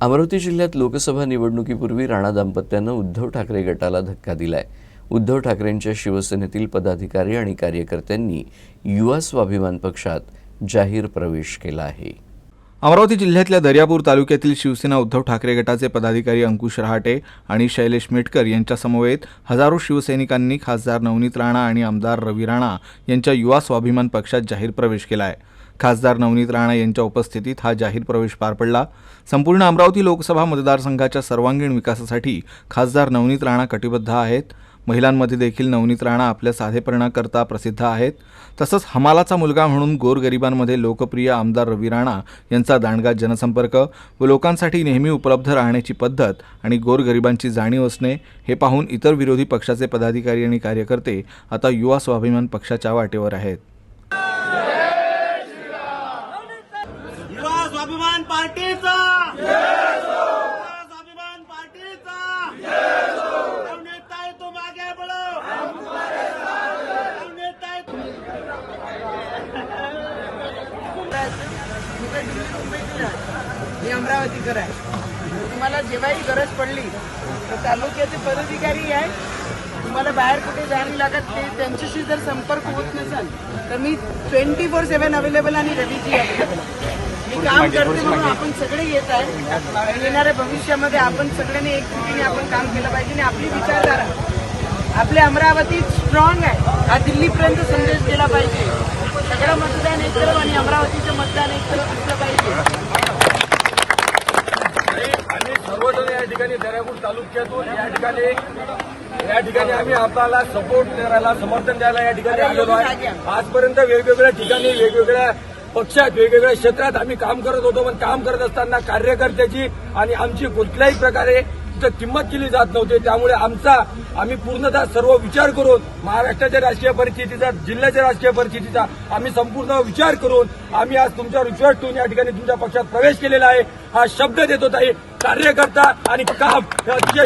अमरावती जिल्ह्यात लोकसभा निवडणुकीपूर्वी राणा दाम्पत्यानं उद्धव ठाकरे गटाला धक्का दिलाय. उद्धव ठाकरेंच्या शिवसेनेतील पदाधिकारी आणि कार्यकर्त्यांनी युवा स्वाभिमान पक्षात जाहीर प्रवेश केला आहे. अमरावती जिल्ह्यातल्या दर्यापूर तालुक्यातील शिवसेना उद्धव ठाकरे गटाचे पदाधिकारी अंकुश रहाटे आणि शैलेश मेटकर यांच्यासमवेत हजारो शिवसैनिकांनी खासदार नवनीत राणा आणि आमदार रवी राणा यांच्या युवा स्वाभिमान पक्षात जाहीर प्रवेश केला आहे खासदार नवनीत राणा यांच्या उपस्थितीत हा जाहीर प्रवेश पार पडला. संपूर्ण अमरावती लोकसभा मतदारसंघाच्या सर्वांगीण विकासासाठी खासदार नवनीत राणा कटिबद्ध आहेत. महिलांमध्ये देखील नवनीत राणा आपल्या साधेपणाकरता प्रसिद्ध आहेत. तसंच हमालाचा मुलगा म्हणून गोरगरिबांमध्ये लोकप्रिय आमदार रवी राणा यांचा दांडगा जनसंपर्क व लोकांसाठी नेहमी उपलब्ध राहण्याची पद्धत आणि गोरगरिबांची जाणीव असणे हे पाहून इतर विरोधी पक्षाचे पदाधिकारी आणि कार्यकर्ते आता युवा स्वाभिमान पक्षाच्या वाटेवर आहेत. स्वाभिमान पार्टीचा. युवा स्वाभिमान पार्टीचा. नेता आहे तुम आगे बढ़ो आहे मी अमरावतीकर आहे. तुम्हाला जेव्हाही गरज पडली तर तालुक्याचे पदाधिकारी आहे. तुम्हाला बाहेर कुठे जायला लागत ते त्यांच्याशी जर संपर्क होत नसेल तर मी ट्वेंटी फोर सेव्हन अवेलेबल आणि रवीजी अवेलेबल मी काम करते म्हणून आपण सगळे येत आहे येणाऱ्या भविष्यामध्ये आपण सगळ्यांनी एकजुटीने आपण काम केलं पाहिजे आणि आपली विचारधारा आपले अमरावती स्ट्रॉंग आहे. हा दिल्लीपर्यंत संदेश गेला पाहिजे. सगळं मतदान एक तरफ आणि अमरावतीचं मतदान एक असलं पाहिजे. सर्वजण या ठिकाणी दर्यापूर तालुक्यातून या ठिकाणी या ठिकाणी आम्ही आपल्याला सपोर्ट करायला समर्थन द्यायला या ठिकाणी आलेलो आहे. आजपर्यंत वेगवेगळ्या ठिकाणी वेगवेगळ्या पक्षात वेगवेगळ्या क्षेत्रात आम्ही काम करत होतो पण काम करत असताना कार्यकर्त्याची आणि आमची कुठल्याही प्रकारे तिथं किंमत केली जात नव्हती. त्यामुळे आमचा आम्ही पूर्णतः सर्व विचार करून महाराष्ट्राच्या राजकीय परिस्थितीचा जिल्ह्याच्या राजकीय परिस्थितीचा आम्ही संपूर्ण विचार करून आम्ही आज तुमच्यावर विश्वास ठेवून या ठिकाणी तुमच्या पक्षात प्रवेश केलेला आहे. हा शब्द देतो ताई कार्यकर्ता आणि काम अतिशय